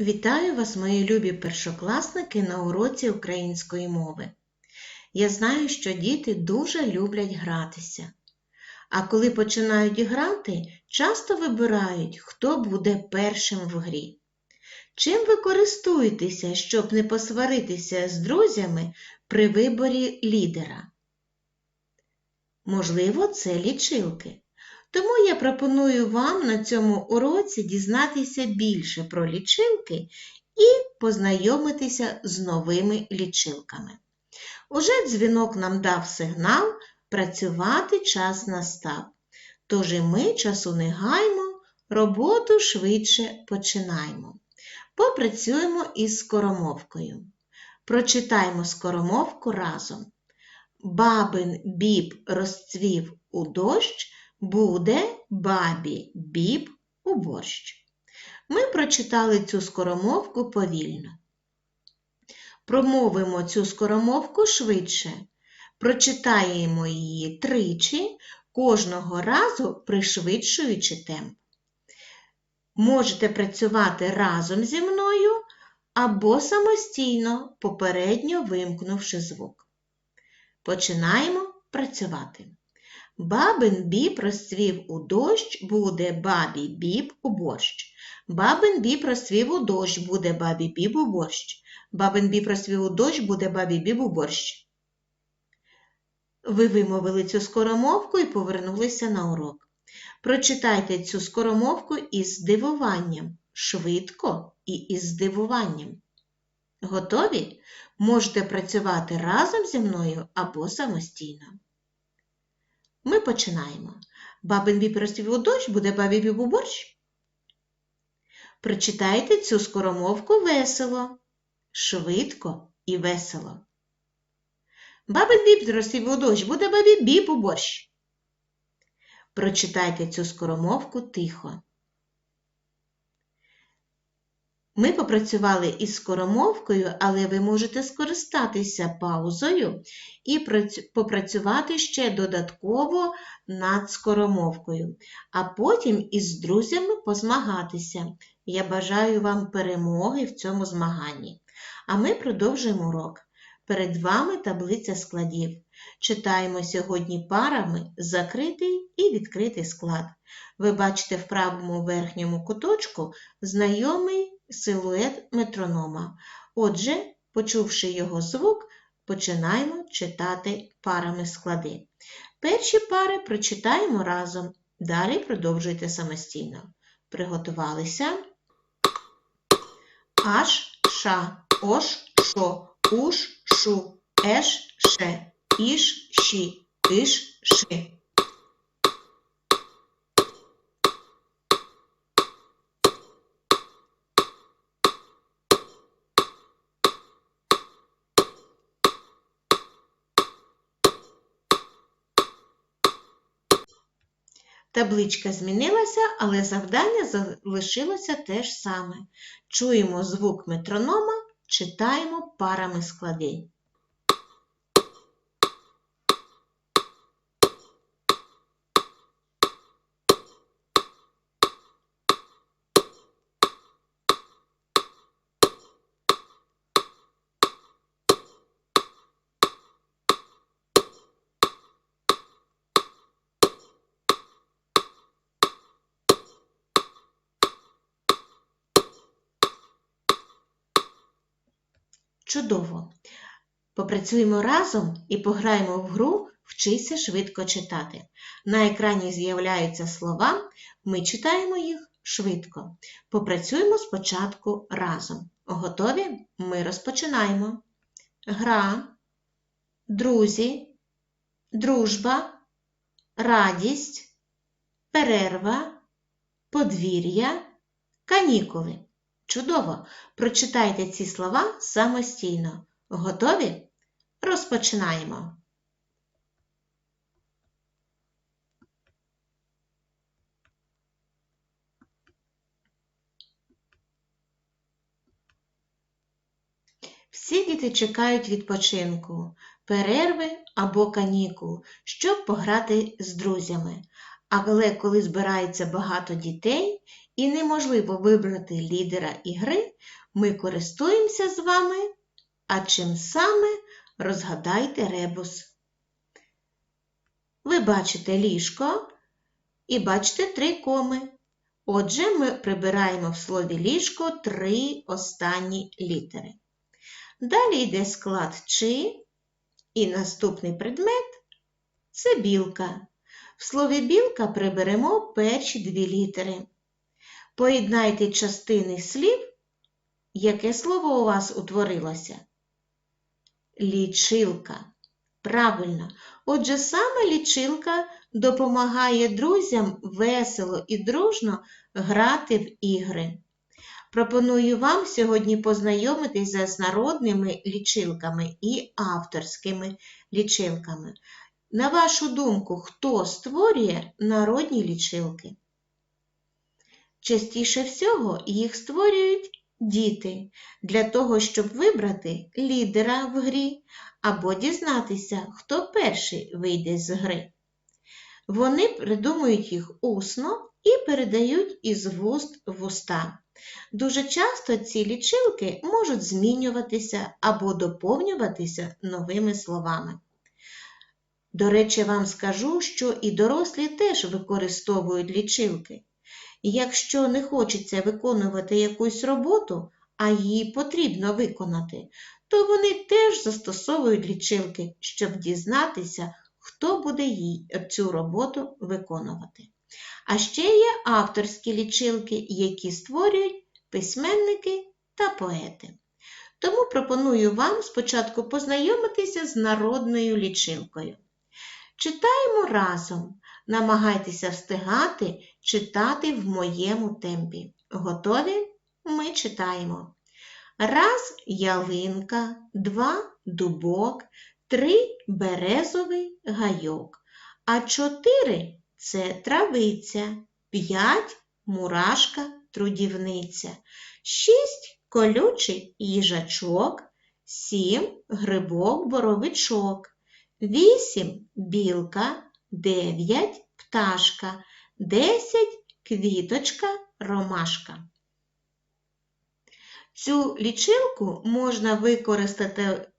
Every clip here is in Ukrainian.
Вітаю вас, мої любі першокласники, на уроці української мови. Я знаю, що діти дуже люблять гратися. А коли починають грати, часто вибирають, хто буде першим в грі. Чим ви користуєтеся, щоб не посваритися з друзями при виборі лідера? Можливо, це лічилки. Тому я пропоную вам на цьому уроці дізнатися більше про лічилки і познайомитися з новими лічилками. Уже дзвінок нам дав сигнал працювати час настав. Тож і ми часу не гаймо, роботу швидше починаємо. Попрацюємо із скоромовкою. Прочитаймо скоромовку разом. Бабин біб розцвів у дощ, буде бабі біб у борщ. Ми прочитали цю скоромовку повільно. Промовимо цю скоромовку швидше. Прочитаємо її тричі, кожного разу пришвидшуючи темп. Можете працювати разом зі мною або самостійно, попередньо вимкнувши звук. Починаємо працювати. Бабин біб розцвів у дощ, буде бабі біб у борщ. Бабин біб розцвів у дощ, буде бабі біб у борщ. Бабин біб розцвів у дощ, буде бабі біб у борщ. Ви вимовили цю скоромовку і повернулися на урок. Прочитайте цю скоромовку із здивуванням, швидко і із здивуванням. Готові? Можете працювати разом зі мною або самостійно. Ми починаємо. Бабин біб розцвів у дощ, буде бабі біб у борщ. Прочитайте цю скоромовку весело, швидко і весело. Бабин біб розцвів у дощ, буде бабі біб у борщ. Прочитайте цю скоромовку тихо. Ми попрацювали із скоромовкою, але ви можете скористатися паузою і попрацювати ще додатково над скоромовкою, а потім із друзями позмагатися. Я бажаю вам перемоги в цьому змаганні. А ми продовжуємо урок. Перед вами таблиця складів. Читаємо сьогодні парами закритий і відкритий склад. Ви бачите в правому верхньому куточку знайомий силует метронома. Отже, почувши його звук, починаємо читати парами склади. Перші пари прочитаємо разом, далі продовжуйте самостійно. Приготувалися. Аш, ша, ош, шо, уш, шу, еш, ше, іш, ші, иш, ши. Табличка змінилася, але завдання залишилося те ж саме. Чуємо звук метронома, читаємо парами склади. Чудово! Попрацюємо разом і пограємо в гру Вчися швидко читати. На екрані з'являються слова, ми читаємо їх швидко. Попрацюємо спочатку разом. Готові? Ми розпочинаємо. Гра, друзі, дружба, радість, перерва, подвір'я, канікули. Чудово! Прочитайте ці слова самостійно. Готові? Розпочинаємо. Всі діти чекають відпочинку, перерви або канікул, щоб пограти з друзями. Але коли збирається багато дітей і неможливо вибрати лідера ігри, ми користуємося з вами, а чим саме розгадайте ребус. Ви бачите ліжко і бачите три коми. Отже, ми прибираємо в слові ліжко три останні літери. Далі йде склад чи, і наступний предмет це білка. В слові білка приберемо перші дві літери. Поєднайте частини слів, яке слово у вас утворилося? Лічилка. Правильно. Отже, саме лічилка допомагає друзям весело і дружно грати в ігри. Пропоную вам сьогодні познайомитися з народними лічилками і авторськими лічилками. На вашу думку, хто створює народні лічилки? Частіше всього їх створюють діти для того, щоб вибрати лідера в грі або дізнатися, хто перший вийде з гри. Вони придумують їх усно і передають із вуст в уста. Дуже часто ці лічилки можуть змінюватися або доповнюватися новими словами. До речі, вам скажу, що і дорослі теж використовують лічилки. Якщо не хочеться виконувати якусь роботу, а її потрібно виконати, то вони теж застосовують лічилки, щоб дізнатися, хто буде їй цю роботу виконувати. А ще є авторські лічилки, які створюють письменники та поети. Тому пропоную вам спочатку познайомитися з народною лічилкою. Читаємо разом, намагайтеся встигати читати в моєму темпі. Готові? Ми читаємо. Раз ялинка, два дубок, три березовий гайок, а чотири це травиця, п'ять мурашка трудівниця, шість колючий їжачок, сім грибок боровичок, вісім білка, дев'ять пташка, десять квіточка ромашка. Цю лічилку можна використати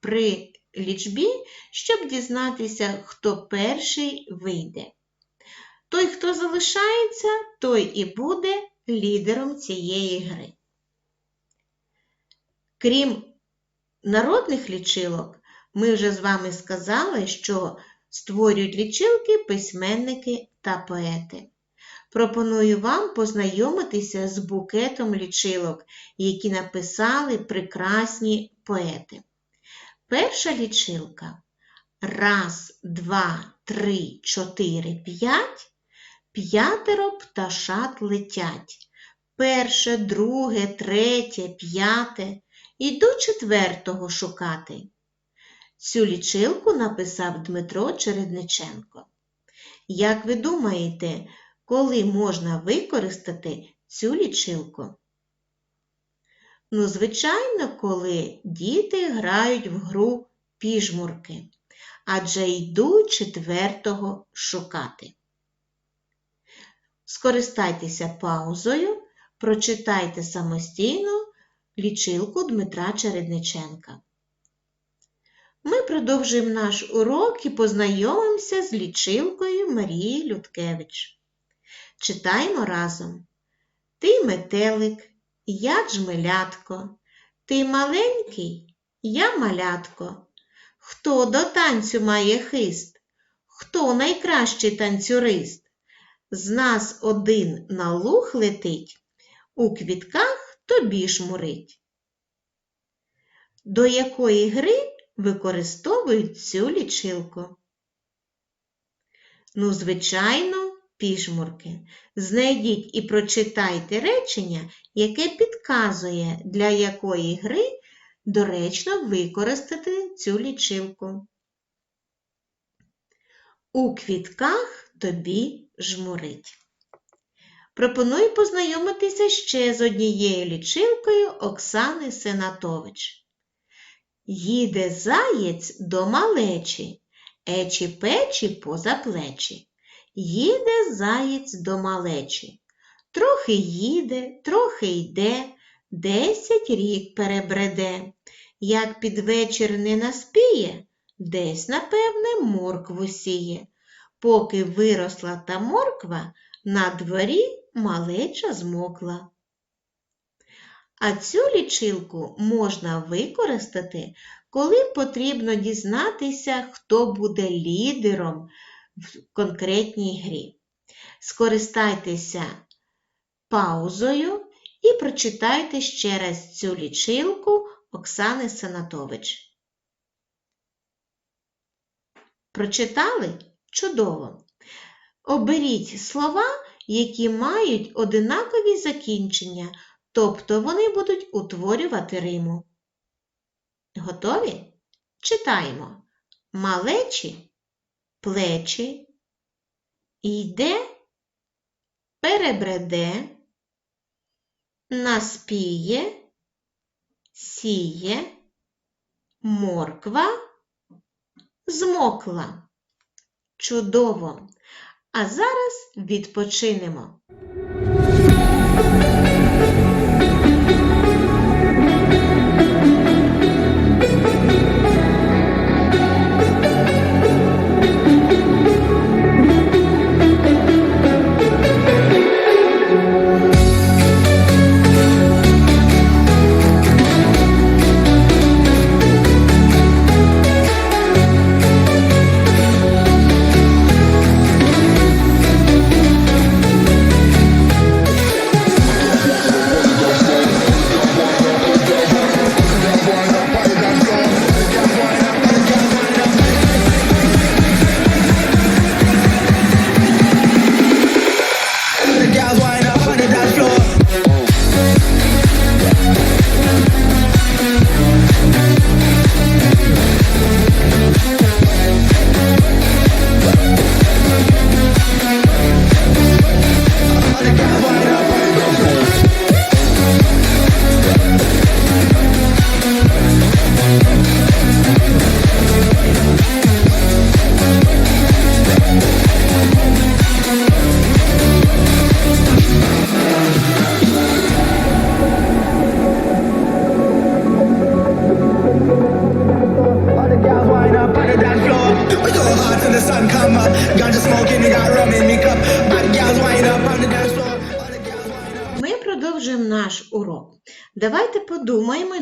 при лічбі, щоб дізнатися, хто перший вийде. Той, хто залишається, той і буде лідером цієї гри. Крім народних лічилок, ми вже з вами сказали, що створюють лічилки письменники та поети. Пропоную вам познайомитися з букетом лічилок, які написали прекрасні поети. Перша лічилка раз, два, три, чотири, п'ять. П'ятеро пташат летять. Перше, друге, третє, п'яте. Іду четвертого шукати. Цю лічилку написав Дмитро Чередниченко. Як ви думаєте, коли можна використати цю лічилку? Ну, звичайно, коли діти грають в гру піжмурки, адже йду четвертого шукати. Скористайтеся паузою, прочитайте самостійно лічилку Дмитра Чередниченка. Ми продовжуємо наш урок і познайомимося з лічилкою Марії Людкевич. Читаємо разом. Ти метелик, я джмелятко, ти маленький, я малятко. Хто до танцю має хист? Хто найкращий танцюрист? З нас один на луг летить, у квітках тобі жмурить. До якої гри використовують цю лічилку? Ну, звичайно, пішмурки. Знайдіть і прочитайте речення, яке підказує, для якої гри доречно використати цю лічилку. У квітках тобі жмурить. Пропоную познайомитися ще з однією лічилкою Оксани Сенатович. Їде заєць до малечі, ечі печі поза плечі. Їде заєць до малечі. Трохи їде, трохи йде, десять рік перебреде. Як під вечір не наспіє, десь, напевне, моркву сіє. Поки виросла та морква, на дворі малеча змокла. А цю лічилку можна використати, коли потрібно дізнатися, хто буде лідером в конкретній грі. Скористайтеся паузою і прочитайте ще раз цю лічилку Оксани Санатович. Прочитали? Чудово! Оберіть слова, які мають одинакові закінчення, тобто вони будуть утворювати риму. Готові? Читаємо. Малечі, плечі, йде, перебреде, наспіє, сіє, морква, змокла. Чудово! А зараз відпочинемо.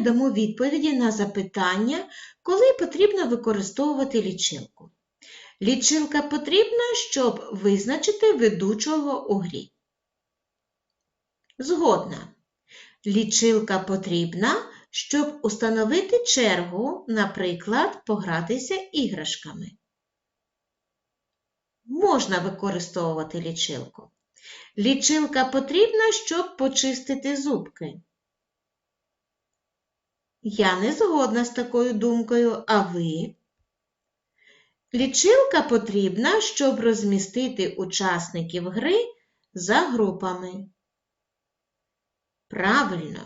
Дамо відповіді на запитання, коли потрібно використовувати лічилку. Лічилка потрібна, щоб визначити ведучого у грі. Згодна. Лічилка потрібна, щоб установити чергу, наприклад, погратися іграшками. Можна використовувати лічилку. Лічилка потрібна, щоб почистити зубки. Я не згодна з такою думкою, а ви? Лічилка потрібна, щоб розмістити учасників гри за групами. Правильно.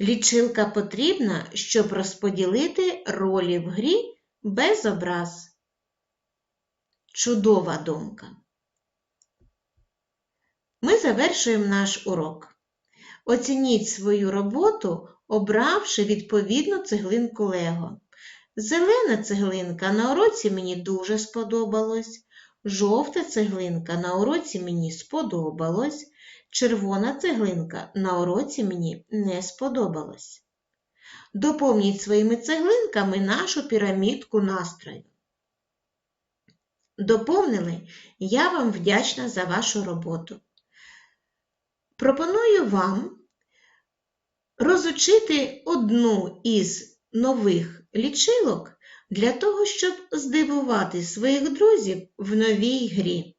Лічилка потрібна, щоб розподілити ролі в грі без образ. Чудова думка. Ми завершуємо наш урок. Оцініть свою роботу, обравши відповідну цеглинку Лего. Зелена цеглинка на уроці мені дуже сподобалось. Жовта цеглинка на уроці мені сподобалось. Червона цеглинка на уроці мені не сподобалось. Доповніть своїми цеглинками нашу пірамідку настрою. Доповнили, я вам вдячна за вашу роботу. Пропоную вам розучити одну із нових лічилок для того, щоб здивувати своїх друзів в новій грі.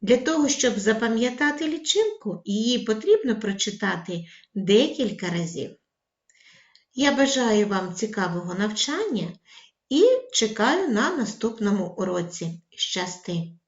Для того, щоб запам'ятати лічилку, її потрібно прочитати декілька разів. Я бажаю вам цікавого навчання і чекаю на наступному уроці. Щасти!